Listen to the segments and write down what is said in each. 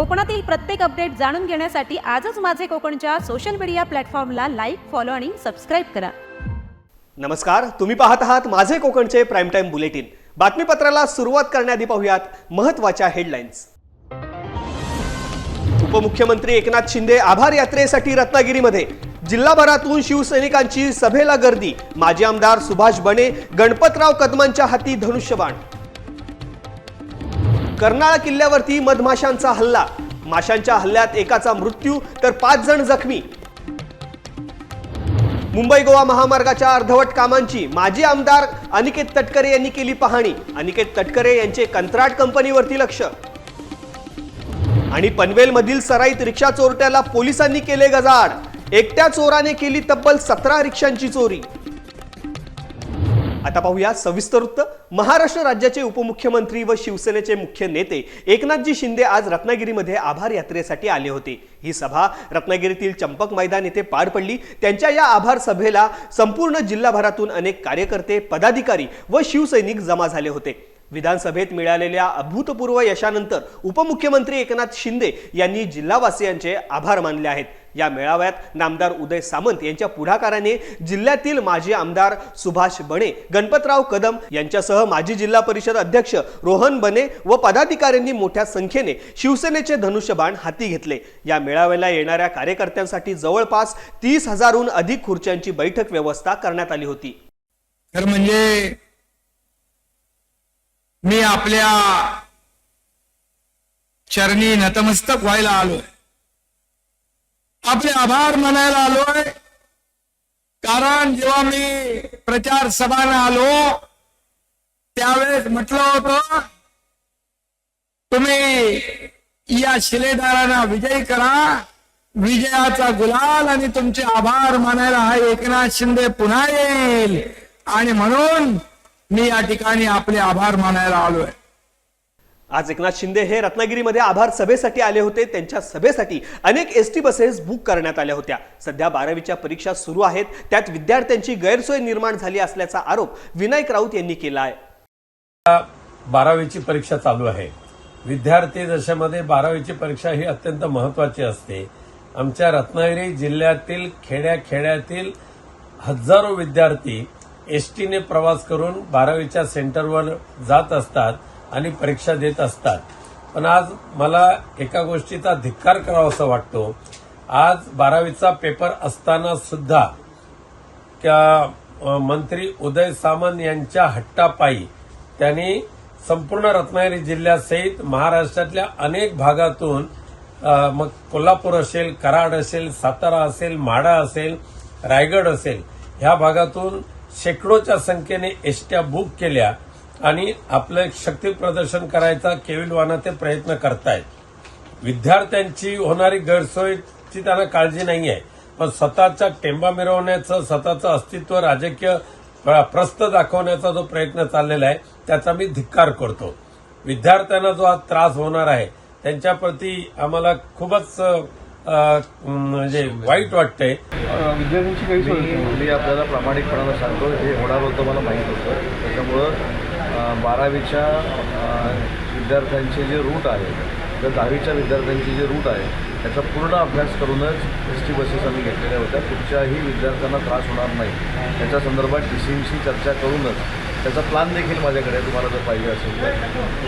कोकणातील प्रत्येक अपडेट जाणून घेण्यासाठी आजच माझे कोकणच्या सोशल मीडिया प्लॅटफॉर्मला लाईक फॉलो आणि सबस्क्राईब करा. नमस्कार तुम्ही पाहत आहात माझे कोकणचे प्राईम टाईम बुलेटिन बातमीपत्राला सुरुवात करण्याआधी पाहूयात महत्त्वाच्या हेडलाईन्स उपमुख्यमंत्री एकनाथ शिंदे आभार यात्रेसाठी रत्नागिरीमध्ये. जिल्हाभरातून शिवसैनिकांची सभेला गर्दी. माजी आमदार सुभाष बने गणपतराव कदमांच्या हाती धनुष्यबाण. कर्नाळा किल्ल्यावरती मधमाशांचा हल्ला. माशांच्या हल्ल्यात एकाचा मृत्यू तर पाच जण जखमी. मुंबई गोवा महामार्गाच्या अर्धवट कामांची माजी आमदार अनिकेत तटकरे यांनी केली पाहणी. अनिकेत तटकरे यांचे कंत्राट कंपनीवरती लक्ष. आणि पनवेलमधील सराईत रिक्षा चोरट्याला पोलिसांनी केले गजाड एकट्या चोराने केली तब्बल सतरा रिक्षांची चोरी. आता पाहूया सविस्तर वृत्त. महाराष्ट्र राज्याचे उपमुख्यमंत्री व शिवसेनेचे मुख्य नेते एकनाथजी शिंदे आज रत्नागिरीमध्ये आभार यात्रेसाठी आले होते. ही सभा रत्नागिरीतील चंपक मैदान येथे पार पडली. त्यांच्या या आभार सभेला संपूर्ण जिल्हाभरातून अनेक कार्यकर्ते पदाधिकारी व शिवसैनिक जमा झाले होते. विधानसभेत मिळालेल्या अभूतपूर्व यशानंतर उपमुख्यमंत्री एकनाथ शिंदे यांनी जिल्हावासियांचे आभार मानले आहेत. या मेळाव्यात नामदार उदय सामंत यांच्या पुढाकाराने जिल्ह्यातील माजी आमदार सुभाष बणे गणपतराव कदम यांच्यासह माजी जिल्हा परिषद अध्यक्ष रोहन बने व पदाधिकाऱ्यांनी मोठ्या संख्येने शिवसेनेचे धनुष्यबाण हाती घेतले. या मेळाव्याला येणाऱ्या कार्यकर्त्यांसाठी जवळपास तीस हजारहून अधिक खुर्च्यांची बैठक व्यवस्था करण्यात आली होती. तर म्हणजे मी आपल्या चरणी नतमस्तक व्हायला आलोय. आपले आभार मानायला आलोय. कारण जेव्हा मी प्रचार सभाने आलो त्यावेळेस म्हटलं होतं तुम्ही या शिलेदारांना विजयी करा. विजयाचा गुलाल आणि तुमचे आभार मानायला हा एकनाथ शिंदे पुन्हा येईल. आणि म्हणून मी या ठिकाणी आपले आभार मानायला आलोय. आज एकनाथ शिंदे हे रत्नागिरीमध्ये आभार सभेसाठी आले होते. त्यांच्या सभेसाठी अनेक एस टी बसेस बुक करण्यात आल्या होत्या. सध्या बारावीच्या परीक्षा सुरू आहेत. त्यात विद्यार्थ्यांची गैरसोय निर्माण झाली असल्याचा आरोप विनायक राऊत यांनी केला आहे. बारावीची परीक्षा चालू आहे. विद्यार्थी दशेमध्ये बारावीची परीक्षा ही अत्यंत महत्वाची असते. आमच्या रत्नागिरी जिल्ह्यातील खेड्या खेड्यातील हजारो विद्यार्थी एसटीने प्रवास करून बारावीच्या सेंटरवर जात असतात आणि परीक्षा देत असतात. पण आज मला एका गोष्टीचा धिक्कार करावासा वाटतो. आज बारावीचा पेपर असताना सुद्धा त्या मंत्री उदय सामंत यांच्या हट्टापायी त्यांनी संपूर्ण रत्नागिरी जिल्ह्यासहित महाराष्ट्रातल्या अनेक भागातून मग कोल्हापूर असेल कराड असेल सातारा असेल माढा असेल रायगड असेल ह्या भागातून शेकडोच्या संख्येने एसट्या बुक केल्या आणि आपलं एक शक्ती प्रदर्शन करायचा केविलवाना ते प्रयत्न करतायत. विद्यार्थ्यांची होणारी गैरसोयची त्यांना काळजी नाही आहे. पण स्वतःच्या टेंबा मिरवण्याचं स्वतःचं अस्तित्व राजकीय प्रस्त प्रस्थ दाखवण्याचा जो प्रयत्न चाललेला आहे त्याचा मी धिक्कार करतो. विद्यार्थ्यांना जो आज त्रास होणार आहे त्यांच्याप्रती आम्हाला खूपच म्हणजे वाईट वाटतंय. विद्यार्थ्यांची काही सोय मी आपल्याला प्रामाणिकपणानं सांगतो हे होणार होतं मला माहीत होतं. त्याच्यामुळं बारावीच्या विद्यार्थ्यांचे जे रूट आहे तर दहावीच्या विद्यार्थ्यांचे जे रूट आहे त्याचा पूर्ण अभ्यास करूनच एस टी बसेस आम्ही घेतलेल्या होत्या. कुठच्याही विद्यार्थ्यांना त्रास होणार नाही. त्याच्या संदर्भात डी सीशी चर्चा करूनच त्याचा प्लॅन देखील माझ्याकडे तुम्हाला जर पाहिजे असेल तर.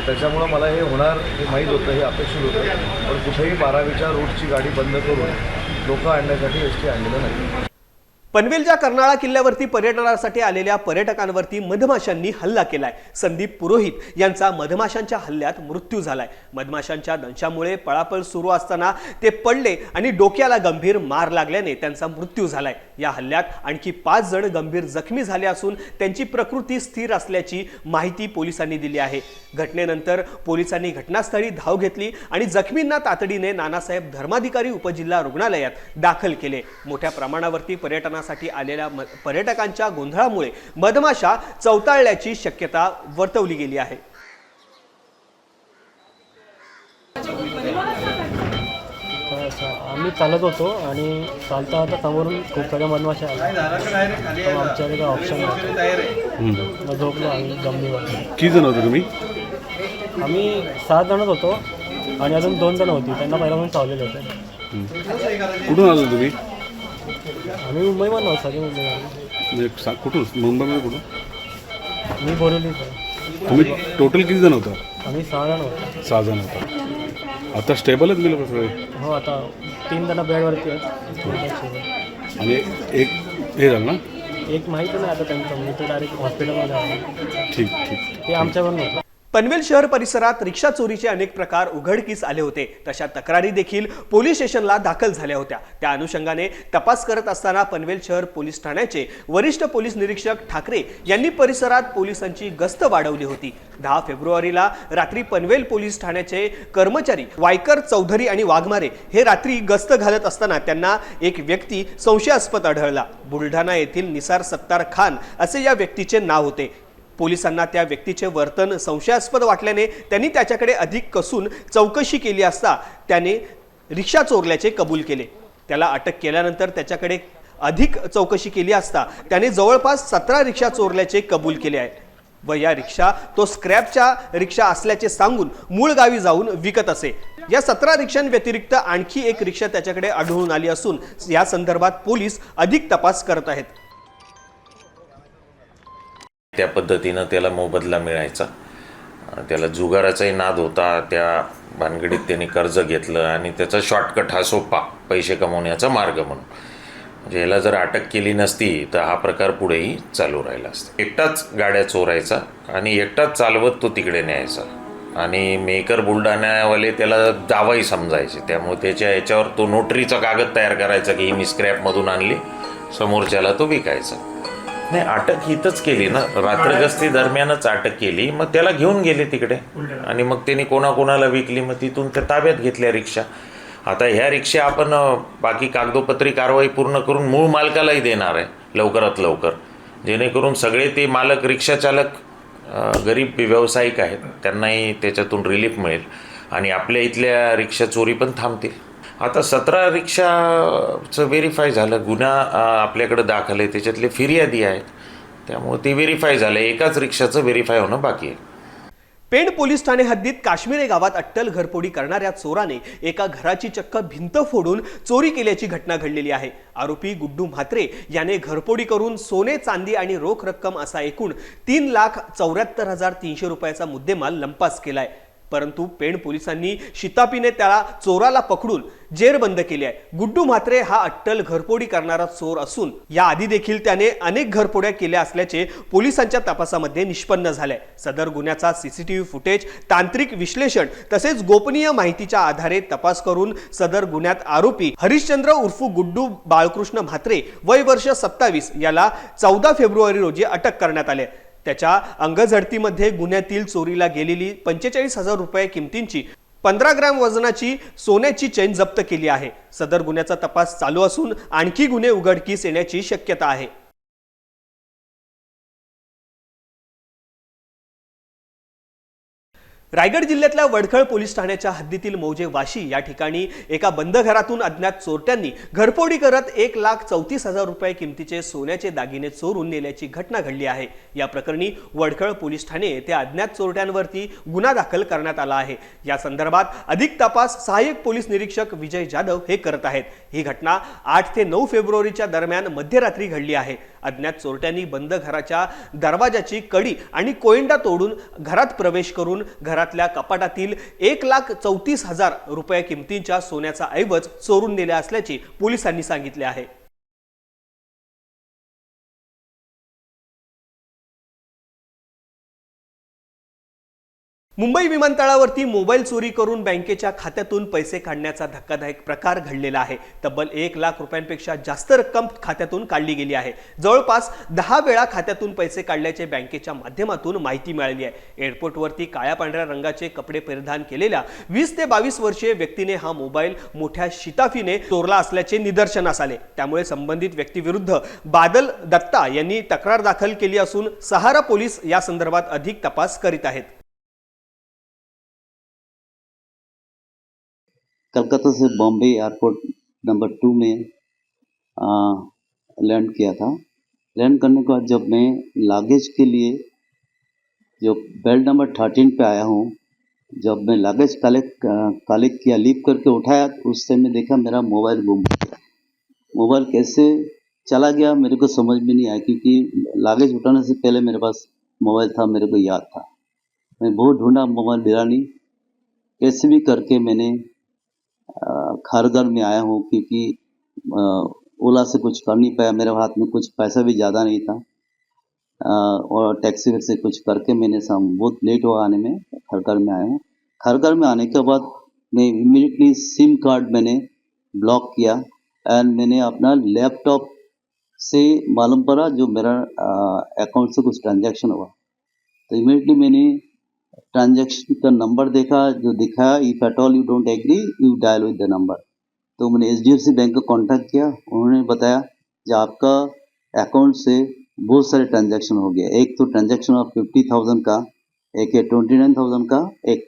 त्याच्यामुळं मला हे होणार हे माहीत होतं हे अपेक्षित होतं. पण कुठेही बारावीच्या रूटची गाडी बंद करून लोकं आणण्यासाठी एस टी आणलेलं नाही. पनवेलच्या कर्नाळा किल्ल्यावरती पर्यटनासाठी आलेल्या पर्यटकांवरती मधमाशांनी हल्ला केलाय. संदीप पुरोहित यांचा मधमाशांच्या हल्ल्यात मृत्यू झालाय. मधमाशांच्या दंशामुळे पळापळ सुरू असताना ते पडले आणि डोक्याला गंभीर मार लागल्याने त्यांचा मृत्यू झालाय. या हल्ल्यात आणखी पाच जण गंभीर जखमी झाले असून त्यांची प्रकृती स्थिर असल्याची माहिती पोलिसांनी दिली आहे. घटनेनंतर पोलिसांनी घटनास्थळी धाव घेतली आणि जखमींना तातडीने नानासाहेब धर्माधिकारी उपजिल्हा रुग्णालयात दाखल केले. मोठ्या प्रमाणावरती पर्यटना पर्यटनासाठी आलेल्या म- पर्यटकांच्या गोंधळामुळे मधमाशा चवताळल्याची शक्यता वर्तवली गेली आहे. आम्ही चालत होतो आणि चालता चालता समोरून खूप साऱ्या मधमाशा आल्या. आमच्याकडे काय ऑप्शन झोपलो आम्ही गमनीवर किती जण होते तुम्ही? आम्ही सहा जणच होतो आणि अजून दोन जण होती. त्यांना पहिल्यापासून चावलेले होते. कुठून आलो तुम्ही? आम्ही मुंबईमधून आहोत सगळे मुंबई म्हणजे सा- कुठून? मुंबईमध्ये कुठून? मी बोलवली तुम्ही टोटल किती जण होता? आम्ही सहा जण होतो. सहा जण होता. आता स्टेबल आहेत गेलं सगळे? हो आता तीन जण बेडवरती आहेत. आणि एक हे झालं ना? एक माहिती नाही आता त्यांचं म्हणजे ते डायरेक्ट हॉस्पिटलमध्ये आले. ठीक ठीक ते आमच्यावर नव्हतं पनवेल शहर परिसरात रिक्षा चोरीचे अनेक प्रकार उघडकीस आले होते. तशा तक्रारी देखील पोलीस स्टेशनला दाखल झाल्या होत्या. त्या अनुषंगाने तपास करत असताना पनवेल शहर पोलीस ठाण्याचे वरिष्ठ पोलीस निरीक्षक ठाकरे यांनी परिसरात पोलिसांची गस्त वाढवली होती. दहा फेब्रुवारीला रात्री पनवेल पोलीस ठाण्याचे कर्मचारी वायकर चौधरी आणि वाघमारे हे रात्री गस्त घालत असताना त्यांना एक व्यक्ती संशयास्पद आढळला. बुलढाणा येथील निसार सत्तार खान असे या व्यक्तीचे नाव होते. पोलिसांना त्या व्यक्तीचे वर्तन संशयास्पद वाटल्याने त्यांनी त्याच्याकडे अधिक कसून चौकशी केली असता त्याने रिक्षा चोरल्याचे कबूल केले. त्याला अटक केल्यानंतर त्याच्याकडे अधिक चौकशी केली असता त्याने जवळपास सतरा रिक्षा चोरल्याचे कबूल केले आहे. व या रिक्षा तो स्क्रॅपच्या रिक्षा असल्याचे सांगून मूळ गावी जाऊन विकत असे. या सतरा रिक्षांव्यतिरिक्त आणखी एक रिक्षा त्याच्याकडे आढळून आली असून या संदर्भात पोलीस अधिक तपास करत आहेत. त्या पद्धतीनं त्याला मोबदला मिळायचा. त्याला जुगाराचाही नाद होता त्या भानगडीत त्याने कर्ज घेतलं आणि त्याचा शॉर्टकट हा सोपा पैसे कमवण्याचा मार्ग म्हणून. म्हणजे ह्याला जर अटक केली नसती तर हा प्रकार पुढेही चालू राहिला असता. एकटाच गाड्या चोरायचा आणि एकटाच चालवत तो तिकडे न्यायचा. आणि मेकर बुलढाण्यावाले त्याला दावाही समजायचे. त्यामुळे त्याच्या याच्यावर तो नोटरीचा कागद तयार करायचा की ही मी स्क्रॅपमधून आणली समोरच्याला तो विकायचा. नाही अटक हिथंच केली ना. रात्रगस्ती दरम्यानच अटक केली. मग त्याला घेऊन गेले तिकडे. आणि मग त्यांनी कोणाकोणाला विकली? मग तिथून त्या ताब्यात घेतल्या रिक्षा. आता ह्या रिक्षा आपण बाकी कागदोपत्री कारवाई पूर्ण करून मूळ मालकालाही देणार आहे लवकरात लवकर. जेणेकरून सगळे ते मालक रिक्षा चालक अं, गरीब व्यावसायिक आहेत. त्यांनाही त्याच्यातून रिलीफ मिळेल. आणि आपल्या इथल्या रिक्षा चोरी पण थांबतील. आता सतरा रिक्षाचं व्हेरीफाय झालं. गुन्हा आपल्याकडं आपल्याकडे दाखल आहे. त्याच्यातले फिर्यादी आहेत. त्यामुळे ते व्हेरीफाय झालं. एकाच रिक्षाचं व्हेरीफाय होणं बाकी आहे. पेण पोलीस ठाणे हद्दीत काश्मीरे गावात अट्टल घरफोडी करणाऱ्या चोराने एका घराची चक्क भिंत फोडून चोरी केल्याची घटना घडलेली आहे. आरोपी गुड्डू म्हात्रे याने घरफोडी करून सोने चांदी आणि रोख रक्कम असा एकूण तीन लाख चौऱ्याहत्तर हजार तीनशे रुपयाचा मुद्देमाल लंपास केलाय. परंतु पेण पोलिसांनी शितापीने त्याला चोराला पकडून जेरबंद केली आहे. गुड्डू म्हात्रे हा अट्टल घरपोडी करणारा चोर असून या आधी देखील त्याने अनेक घरपोड्या केल्या असल्याचे पोलिसांच्या तपासामध्ये निष्पन्न झालंय. सदर गुन्ह्याचा सीसीटीव्ही फुटेज तांत्रिक विश्लेषण तसेच गोपनीय माहितीच्या आधारे तपास करून सदर गुन्ह्यात आरोपी हरिश्चंद्र उर्फू गुड्डू बाळकृष्ण म्हात्रे वय वर्ष सत्तावीस याला चौदा फेब्रुवारी रोजी अटक करण्यात आले त्याच्या अंगझडतीमध्ये गुन्ह्यातील चोरीला गेलेली पंचेचाळीस हजार रुपये किमतींची पंधरा ग्रॅम वजनाची सोन्याची चैन जप्त केली आहे. सदर गुन्ह्याचा तपास चालू असून आणखी गुन्हे उघडकीस येण्याची शक्यता आहे. रायगड जिल्ह्यातल्या वडखळ पोलीस ठाण्याच्या हद्दीतील मौजे वाशी या ठिकाणी एका बंद घरातून अज्ञात चोरट्यांनी घरफोडी करत एक लाख चौतीस हजार रुपये किमतीचे सोन्याचे दागिने चोरून नेल्याची घटना घडली आहे. या प्रकरणी वडखळ पोलीस ठाणे त्या अज्ञात चोरट्यांवरती गुन्हा दाखल करण्यात आला आहे. या संदर्भात अधिक तपास सहाय्यक पोलीस निरीक्षक विजय जाधव हे करत आहेत. ही घटना आठ ते नऊ फेब्रुवारीच्या दरम्यान मध्यरात्री घडली आहे. अज्ञात चोरट्यांनी बंद घराच्या दरवाजाची कडी आणि कोयंडा तोडून घरात प्रवेश करून घरातल्या कपाटातील एक लाख चौतीस हजार रुपये किमतींच्या सोन्याचा ऐवज चोरून नेला असल्याचे पोलिसांनी सांगितले आहे. मुंबई विमानतळावरती मोबाईल चोरी करून बँकेच्या खात्यातून पैसे काढण्याचा धक्कादायक प्रकार घडलेला आहे. तब्बल एक लाख रुपयांपेक्षा जास्त रक्कम खात्यातून काढली गेली आहे. जवळपास दहा वेळा खात्यातून पैसे काढल्याचे बँकेच्या माध्यमातून माहिती मिळाली आहे. एअरपोर्टवरती काळ्या पांढऱ्या रंगाचे कपडे परिधान केलेल्या वीस ते बावीस वर्षीय व्यक्तीने हा मोबाईल मोठ्या शिताफीने चोरला असल्याचे निदर्शनास आले. त्यामुळे संबंधित व्यक्तीविरुद्ध बादल दत्ता यांनी तक्रार दाखल केली असून सहारा पोलीस या संदर्भात अधिक तपास करीत आहेत. कलकत्ता से बॉम्बे एयरपोर्ट नंबर टू में लैंड किया था। लैंड करने के बाद जब मैं लागेज के लिए, जो बेल्ट नंबर थर्टीन पे आया हूँ, जब मैं लगेज कलेक्ट कलेक्ट किया, लीव करके उठाया तो उस समय देखा मेरा मोबाइल गुम हो गया। मोबाइल कैसे चला गया मेरे को समझ में नहीं आया, क्योंकि लगेज उठाने से पहले मेरे पास मोबाइल था, मेरे को याद था। मैं बहुत ढूंढा, मोबाइल मिला नहीं। कैसे भी करके मैंने अ, घर में आया हूँ क्योंकि ओला से कुछ कर नहीं पाया मेरे हाथ में कुछ पैसा भी ज़्यादा नहीं था। और टैक्सी वैक्सी कुछ करके मैंने शाम बहुत लेट हुआ आने में घर घर में आया हूँ। घर घर में आने के बाद मैं इमीडिएटली सिम कार्ड मैंने ब्लॉक किया एंड मैंने अपना लैपटॉप से मालूम पड़ा जो मेरा अकाउंट से कुछ ट्रांजैक्शन हुआ। तो इमीडिएटली मैंने ट्रांजैक्शन का नंबर देखा, जो दिखाया if at all you don't agree you dial with the number तो मैंने H D F C bank का कॉन्टैक्ट किया, उन्होंने बताया कि आपका अकाउंट से बहुत सारे ट्रांजेक्शन हो गया एक तो ट्रांजेक्शन ऑफ़ फिफ्टी थाउज़ेंड का, एक है ट्वेंटी नाइन थाउज़ेंड का, एक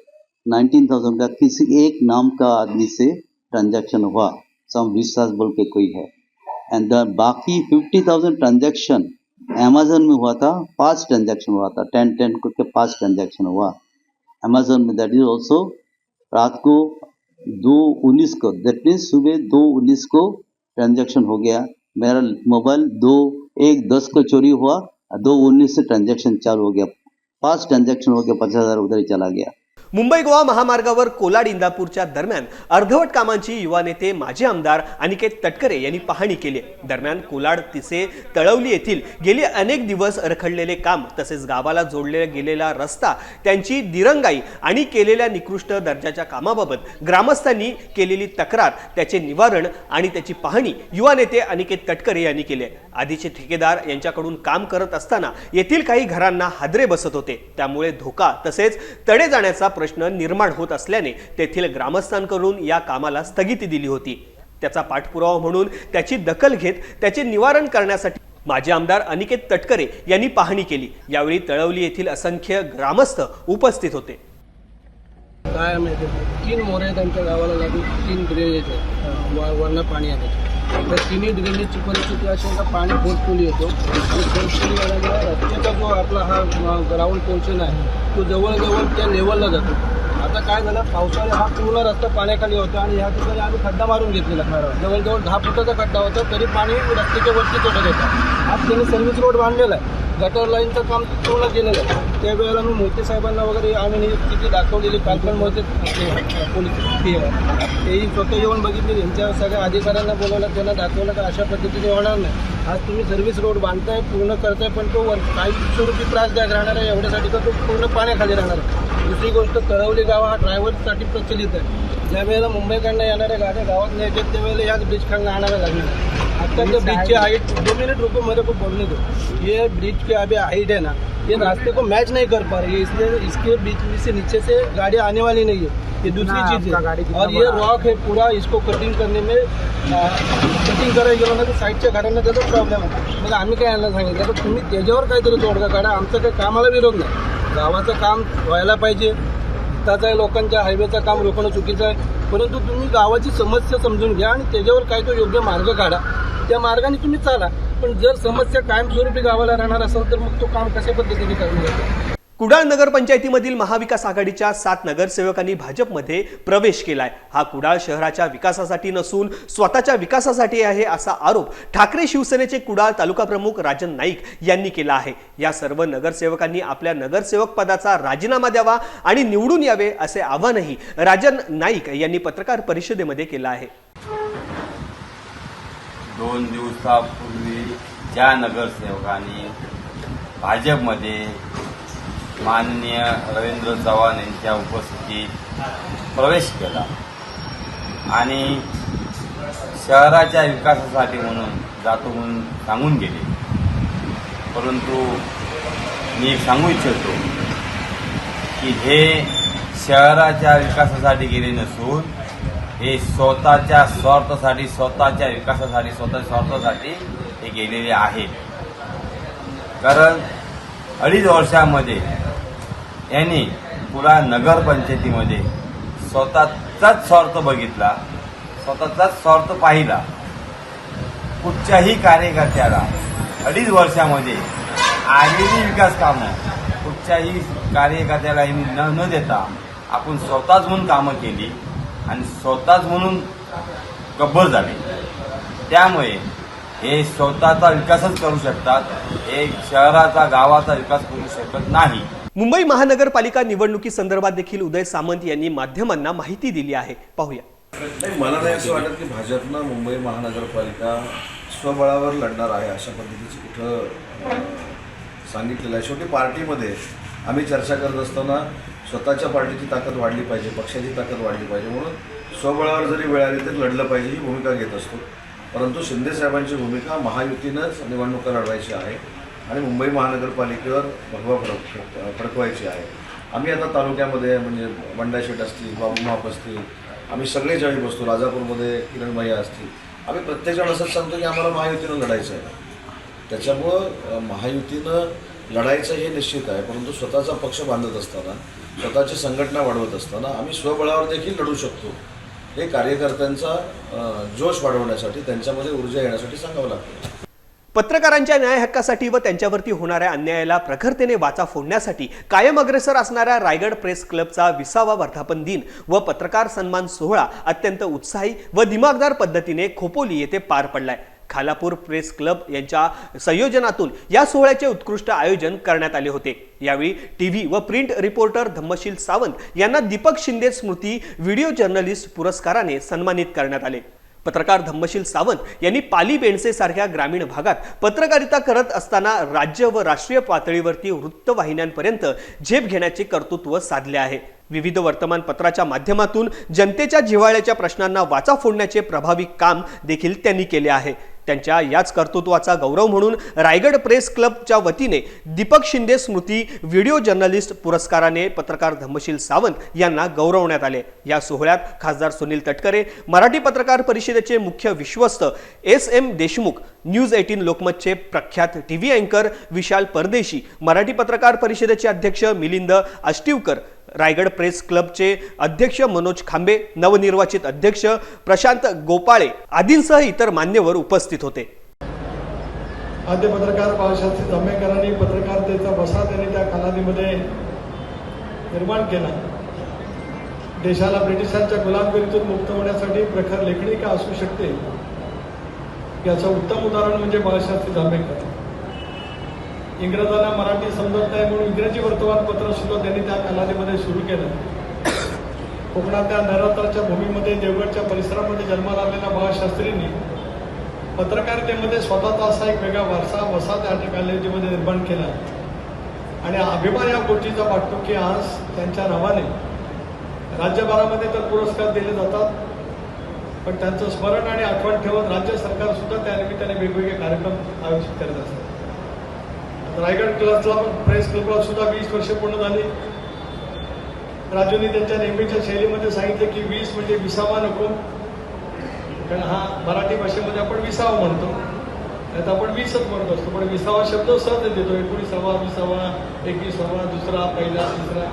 नाइनटीन थाउज़ेंड का, किसी एक नाम का आदमी से ट्रांजेक्शन हुआ। सम विश्वास बोल के कोई है। एंड द बाकी फिफ्टी थाउज़ेंड ट्रांजैक्शन अमेजन में हुआ था, पाँच ट्रांजैक्शन हुआ था टेन टेन करके पाँच ट्रांजैक्शन हुआ। अमेजन में दैट इज़ ऑल्सो रात को दो उन्नीस को दैट मीन्स सुबह दो उन्नीस को ट्रांजैक्शन हो गया। मेरा मोबाइल दो एक दस को चोरी हुआ, दो उन्नीस से ट्रांजैक्शन चालू हो गया। पाँच ट्रांजैक्शन हो गया, पचास हज़ार उधर ही चला गया। मुंबई गोवा महामार्गावर कोलाड इंदापूरच्या दरम्यान अर्धवट कामांची युवा नेते माजी आमदार अनिकेत तटकरे यांनी पाहणी केली. दरम्यान कोलाड तिसे तळवली येथील गेले अनेक दिवस रखडलेले काम तसेच गावाला जोडले गेलेला रस्ता त्यांची दिरंगाई आणि केलेल्या निकृष्ट दर्जाच्या कामाबाबत ग्रामस्थांनी केलेली तक्रार त्याचे निवारण आणि त्याची पाहणी युवा नेते अनिकेत तटकरे यांनी केली. आधीचे ठेकेदार यांच्याकडून काम करत असताना येथील काही घरांना हादरे बसत होते. त्यामुळे धोका तसेच तडे जाण्याचा प्रश्न निर्माण होत असल्याने तेथील ग्रामस्थांकडून या कामाला स्थगिती दिली होती. त्याचा पाठपुरावा म्हणून त्याची दखल घेत त्याचे निवारण करण्यासाठी माजी आमदार अनिकेत तटकरे यांनी पाहणी केली. यावेळी तळवली येथील असंख्य ग्रामस्थ उपस्थित होते. काय माहिती तीन मोरे त्यांच्या गावाला लागून तीन ड्रेनेज आहेत. वरनं पाणी आहे तर तिन्ही ड्रेनेजची परिस्थिती अशी आहे का पाणी फोर्सफुली येतो. आणि आल्यामुळे रस्त्याचा जो आपला हा ग्राउंड पोर्शन आहे तो जवळजवळ त्या लेवलला जातो. आता काय झालं पावसाळ्यात हा पूर्ण रस्ता पाण्याखाली होता आणि ह्या ठिकाणी आम्ही खड्डा मारून घेतलेला. जवळजवळ दहा फुटाचा खड्डा होता तरी पाणी रस्त्याच्या वरती चढत होता. आज त्यांनी सर्व्हिस रोड बांधलेला आहे. गटर लाईनचं काम पूर्ण केलेलं आहे. त्यावेळेला मी मोहिते साहेबांना वगैरे आम्ही ही दाखवलेली पालकण मोहिते ते पोलीस तेही स्वतः येऊन बघितले यांच्या सगळ्या अधिकाऱ्यांना बोलवलं त्यांना दाखवलं का अशा पद्धतीने होणार नाही. आज तुम्ही सर्व्हिस रोड बांधताय पूर्ण करताय पण तो काही स्वरूपी त्रासदायक राहणार आहे एवढ्यासाठी तर तो पूर्ण पाण्याखाली राहणार आहे? दुसरी गोष्ट तळवली गाव हा ड्रायव्हरसाठी प्रचलित आहे. ज्या वेळेला मुंबईकडनं येणाऱ्या गाड्या गावात नाही येतात त्यावेळेला याच ब्रिज खालनं आणाव्या लागणार आता जो ब्रिज की हाइट दो मिनट रुको मेरे को बोलने दो ये ब्रिज की अभी हाइट है ना ये रास्ते को मैच नहीं कर पा रही है इसलिए इसके बीच से नीचे से गाड़ी आने वाली नहीं है ये दूसरी चीज है और ये रॉक है पूरा इसको कटिंग करने में कटिंग करायला गेलो ना तर साईडच्या घरांना त्याचा प्रॉब्लेम आहे. मग आम्ही काय यांना सांगितलं तर तुम्ही त्याच्यावर काहीतरी तोडगा काढा आमचं काही कामाला विरोध नाही. गावाचं काम व्हायला पाहिजे. हिताचं आहे लोकांच्या हायवेचं काम रोखणं चुकीचं आहे. परंतु तुम्ही गावाची समस्या समजून घ्या आणि त्याच्यावर काय तो योग्य मार्ग काढा. त्या मार्गाने तुम्ही चाला. पण जर समस्या कायमस्वरूपी गावाला राहणार असेल तर मग तो काम कशा पद्धतीने करून जातो कुडाळ नगरपंचायतीमधील महाविकास आघाडीच्या सात नगरसेवकांनी भाजपमध्ये प्रवेश केलाय. हा कुडाळ शहराच्या विकासासाठी नसून स्वतःच्या विकासासाठी आहे असा आरोप ठाकरे शिवसेनेचे कुडाळ तालुका प्रमुख राजन नाईक यांनी केला आहे. या सर्व नगरसेवकांनी आपल्या नगरसेवक पदाचा राजीनामा द्यावा आणि निवडून यावे असे आवाहनही राजन नाईक यांनी पत्रकार परिषदेमध्ये केलं आहे. दोन दिवसापूर्वी ज्या नगरसेवकांनी भाजपमध्ये माननीय रवींद्र चव्हाण यांच्या उपस्थितीत प्रवेश केला. आणि शहराच्या विकासासाठी म्हणून जातो म्हणून सांगून गेले. परंतु मी सांगू इच्छितो की हे शहराच्या विकासासाठी गेले नसून हे स्वतःच्या स्वार्थासाठी स्वतःच्या विकासासाठी स्वतःच्या स्वार्थासाठी हे गेलेले आहे कारण अडीच वर्षामध्ये यांनी पुरा नगरपंचायतीमध्ये स्वतःचाच स्वार्थ बघितला स्वतःचाच स्वार्थ पाहिला. कुठच्याही कार्यकर्त्याला अडीच वर्षामध्ये आलेली विकास कामं कुठच्याही कार्यकर्त्याला यांनी न न देता आपण स्वतःच म्हणून कामं केली आणि स्वतःच म्हणून गब्बर झाले. त्यामुळे हे स्वतःचा विकासच करू शकतात. हे शहराचा गावाचा विकास करू शकत नाही. मुंबई महानगरपालिका निवडणुकीसंदर्भात देखील उदय सामंत यांनी माध्यमांना माहिती दिली आहे. पाहूया. नाही मला नाही असं वाटत की भाजपनं मुंबई महानगरपालिका स्वबळावर लढणार आहे अशा पद्धतीचं कुठं सांगितलेलं आहे. शेवटी पार्टीमध्ये आम्ही चर्चा करत असताना स्वतःच्या पार्टीची ताकद वाढली पाहिजे पक्षाची ताकद वाढली पाहिजे. म्हणून स्वबळावर जरी वेळ आली तरी लढलं पाहिजे ही भूमिका घेत असतो. परंतु शिंदे साहेबांची भूमिका महायुतीनंच निवडणुका लढवायची आहे आणि मुंबई महानगरपालिकेवर भगवा फडक फडकवायची आहे. आम्ही आता तालुक्यामध्ये म्हणजे बंडाशेट असतील बाबू असतील आम्ही सगळे ज्यावेळी बसतो राजापूरमध्ये किरण भैया असतील आम्ही प्रत्येकजण असंच सांगतो की आम्हाला महायुतीनं लढायचं आहे त्याच्यामुळं महायुतीनं लढायचं हे निश्चित आहे परंतु स्वतःचा पक्ष बांधत असताना स्वतःची संघटना वाढवत असताना आम्ही स्वबळावर देखील लढू शकतो. हे कार्यकर्त्यांचा जोश वाढवण्यासाठी त्यांच्यामध्ये ऊर्जा येण्यासाठी सांगावं लागतं. पत्रकारांच्या न्याय हक्कासाठी व त्यांच्यावरती होणाऱ्या अन्यायाला प्रखरतेने वाचा फोडण्यासाठी कायम अग्रेसर असणाऱ्या रायगड प्रेस क्लबचा विसावा वर्धापन दिन व पत्रकार सन्मान सोहळा अत्यंत उत्साही व दिमागदार पद्धतीने खोपोली येथे पार पडलाय. खालापूर प्रेस क्लब यांच्या संयोजनातून या सोहळ्याचे उत्कृष्ट आयोजन करण्यात आले होते. यावेळी टीव्ही व प्रिंट रिपोर्टर धम्मशील सावंत यांना दीपक शिंदे स्मृती व्हिडिओ जर्नलिस्ट पुरस्काराने सन्मानित करण्यात आले. पत्रकार धम्मशील सावंत यांनी पाली बेंडसे सारख्या ग्रामीण भागात पत्रकारिता करत असताना राज्य व राष्ट्रीय पातळीवरती वृत्तवाहिन्यांपर्यंत झेप घेण्याचे कर्तृत्व साधले आहे. विविध वर्तमानपत्राच्या माध्यमातून जनतेच्या जिव्हाळ्याच्या प्रश्नांना वाचा फोडण्याचे प्रभावी काम देखील त्यांनी केले आहे. त्यांच्या याच कर्तृत्वाचा गौरव म्हणून रायगड प्रेस क्लबच्या वतीने दीपक शिंदे स्मृती व्हिडिओ जर्नलिस्ट पुरस्काराने पत्रकार धम्मशील सावंत यांना गौरवण्यात आले. या सोहळ्यात खासदार सुनील तटकरे मराठी पत्रकार परिषदेचे मुख्य विश्वस्त S M Deshmukh news eighteen लोकमतचे प्रख्यात टी व्ही अँकर विशाल परदेशी मराठी पत्रकार परिषदेचे अध्यक्ष मिलिंद आष्टीवकर रायगड प्रेस क्लबचे अध्यक्ष मनोज खांबे नवनिर्वाचित अध्यक्ष प्रशांत गोपाळे आदींसह इतर मान्यवर उपस्थित होते. आद्य पत्रकार बाळशास्त्री जांभेकरांनी पत्रकारितेचा बसा त्यांनी त्या कालावधीमध्ये निर्माण केला. देशाला ब्रिटिशांच्या गुलामगिरीतून मुक्त होण्यासाठी प्रखर लेखणी का असू शकते? याचं उत्तम उदाहरण म्हणजे बाळशास्त्री जांभेकर. इंग्रजांना मराठी समजत नाही म्हणून इंग्रजी वर्तमानपत्र सुद्धा त्यांनी त्या कालावधीमध्ये सुरू केलं. कोकणातल्या नैरात्राच्या भूमीमध्ये देवगडच्या परिसरामध्ये जन्माला आलेल्या बाळशास्त्रींनी पत्रकारितेमध्ये स्वतःचा असा एक वेगळा वारसा वसा त्या कालावधीमध्ये निर्माण केला. आणि अभिमान या गोष्टीचा वाटतो की आज त्यांच्या नावाने राज्यभरामध्ये तर पुरस्कार दिले जातात पण त्यांचं स्मरण आणि आठवण ठेवत राज्य सरकार सुद्धा त्या निमित्ताने वेगवेगळे कार्यक्रम आयोजित करत असतात रायगड क्लबला प्रेस क्लबला सुद्धा वीस वर्ष पूर्ण झाली. राजूंनी त्यांच्या नेहमीच्या शैलीमध्ये सांगितलं की वीस म्हणजे विसावा नको. कारण हा मराठी भाषेमध्ये आपण विसावा म्हणतो. नाही आपण वीसच म्हणत असतो पण विसावा शब्द सहज देतो एकोणीसावा विसावा एकवीसावा दुसरा पहिला तिसरा.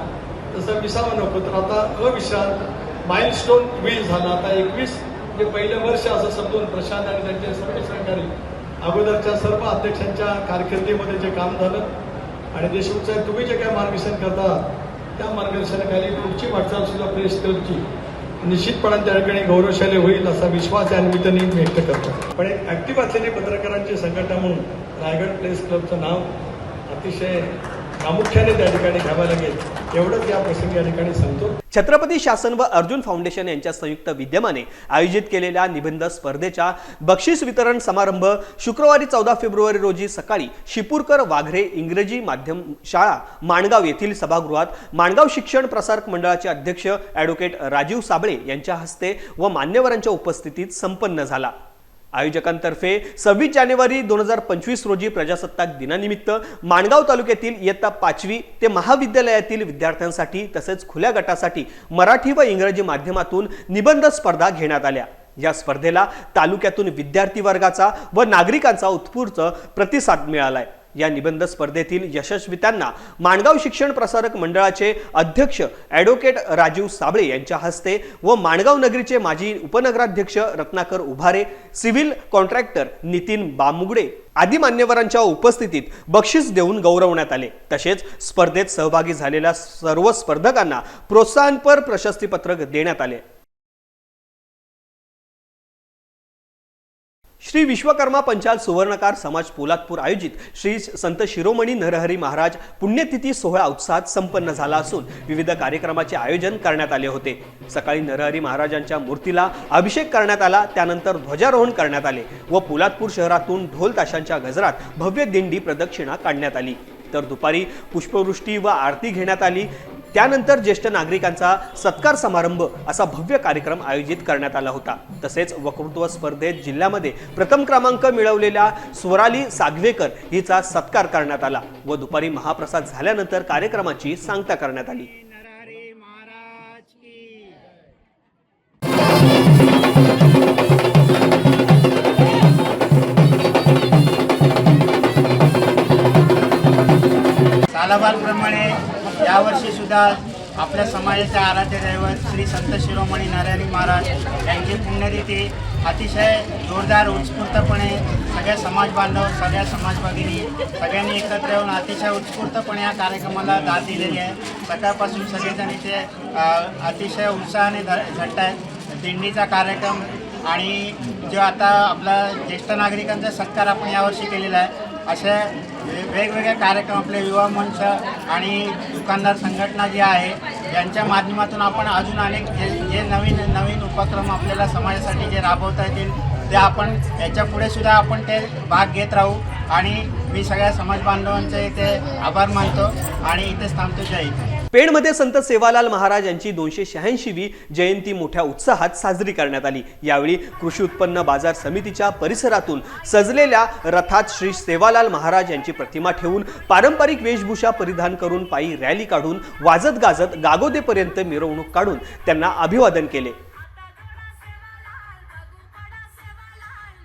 तसा विसावा नको. तर आता अविश्रांत माइलस्टोन वीस झाला. आता एकवीस म्हणजे पहिलं वर्ष असं समजून प्रशांत आणि त्यांचे सर्व सहकारी अगोदरच्या सर्व अध्यक्षांच्या कारकिर्दीमध्ये जे काम झालं आणि देशमुख साहेब तुम्ही जे काय मार्गदर्शन करता त्या मार्गदर्शनाखाली पुढची वाटचाल सुद्धा प्रेस क्लबची. निश्चितपणाने त्या ठिकाणी गौरवशाली होईल असा विश्वास या निमित्ताने व्यक्त करतो. पण एक ऍक्टिव्ह असलेली पत्रकारांची संघटना म्हणून रायगड प्रेस क्लबचं नाव अतिशय प्रामुख्याने त्या ठिकाणी घ्यावं लागेल. एवढंच या प्रसंगी या ठिकाणी सांगतो. छत्रपती शासन व अर्जुन फाउंडेशन यांच्या संयुक्त विद्यमाने आयोजित केलेल्या निबंध स्पर्धेच्या बक्षीस वितरण समारंभ शुक्रवारी चौदा फेब्रुवारी रोजी सकाळी शिपूरकर वाघरे इंग्रजी माध्यम शाळा माणगाव येथील सभागृहात माणगाव शिक्षण प्रसारक मंडळाचे अध्यक्ष ॲडव्होकेट राजीव साबळे यांच्या हस्ते व मान्यवरांच्या उपस्थितीत संपन्न झाला. आयोजकांतर्फे सव्वीस जानेवारी दोन हजार पंचवीस रोजी प्रजासत्ताक दिनानिमित्त माणगाव तालुक्यातील इयत्ता पाचवी ते महाविद्यालयातील विद्यार्थ्यांसाठी तसेच खुल्या गटासाठी मराठी व इंग्रजी माध्यमातून निबंध स्पर्धा घेण्यात आल्या. या स्पर्धेला तालुक्यातून विद्यार्थी वर्गाचा व नागरिकांचा उत्स्फूर्त प्रतिसाद मिळालाय. या निबंध स्पर्धेतील यशस्वित्यांना माणगाव शिक्षण प्रसारक मंडळाचे अध्यक्ष ॲडव्होकेट राजीव साबळे यांच्या हस्ते व माणगाव नगरीचे माजी उपनगराध्यक्ष रत्नाकर उभारे सिव्हिल कॉन्ट्रॅक्टर नितीन बामुगडे आदी मान्यवरांच्या उपस्थितीत बक्षीस देऊन गौरवण्यात आले. तसेच स्पर्धेत सहभागी झालेल्या सर्व स्पर्धकांना प्रोत्साहनपर प्रशस्तीपत्रक देण्यात आले. श्री विश्वकर्मा पंचाल सुवर्णकार समाज पोलादपूर आयोजित श्री संत शिरोमणी नरहरी महाराज पुण्यतिथी सोहळा उत्साहात संपन्न झाला असून विविध कार्यक्रमाचे आयोजन करण्यात आले होते. सकाळी नरहरी महाराजांच्या मूर्तीला अभिषेक करण्यात आला त्यानंतर ध्वजारोहण करण्यात आले व पोलादपूर शहरातून ढोल ताशांच्या गजरात भव्य दिंडी प्रदक्षिणा काढण्यात आली. तर दुपारी पुष्पवृष्टी व आरती घेण्यात आली. त्यानंतर ज्येष्ठ नागरिकांचा सत्कार समारंभ असा भव्य कार्यक्रम आयोजित करण्यात आला होता. तसेच वक्तृत्व स्पर्धेत जिल्ह्यामध्ये प्रथम क्रमांक मिळवलेल्या स्वराली सागवेकर हिचा सत्कार करण्यात आला व दुपारी महाप्रसाद झाल्यानंतर कार्यक्रमाची सांगता करण्यात आली. सालाबादप्रमाणे यावर्षी सुद्धा आपल्या समाजाचे आराध्य दैवत श्री संत शिरोमणी नारायणी महाराज यांची पुण्यतिथी अतिशय जोरदार उत्स्फूर्तपणे सगळ्या समाज बांधव सगळ्या समाज भगिनी सगळ्यांनी एकत्र येऊन अतिशय उत्स्फूर्तपणे या कार्यक्रमाला दाद दिलेली आहे. सकाळपासून सगळेजण इथे अतिशय उत्साहाने झट आहेत. दिंडीचा कार्यक्रम आणि जो आता आपला ज्येष्ठ नागरिकांचा सत्कार आपण यावर्षी केलेला आहे. अशा वेगवेगळे कार्यक्रम आपले युवा मंच आणि दुकानदार संघटना जी आहे यांच्या माध्यमातून आपण अजून अनेक जे जे नवीन नवीन उपक्रम आपल्याला समाजासाठी जे राबवता येतील ते आपण याच्यापुढे सुद्धा आपण ते भाग घेत राहू. आणि मी सगळ्या समाज बांधवांचे इथे आभार मानतो आणि इथेच थांबतो. जय इथे पेणमध्ये संत सेवालाल महाराज यांची दोनशे शहाऐंशीवी जयंती मोठ्या उत्साहात साजरी करण्यात आली. यावेळी कृषी उत्पन्न बाजार समितीच्या परिसरातून सजलेल्या रथात श्री सेवालाल महाराज यांची प्रतिमा ठेवून पारंपरिक वेशभूषा परिधान करून पायी रॅली काढून वाजत गाजत गागोदेपर्यंत मिरवणूक काढून त्यांना अभिवादन केले.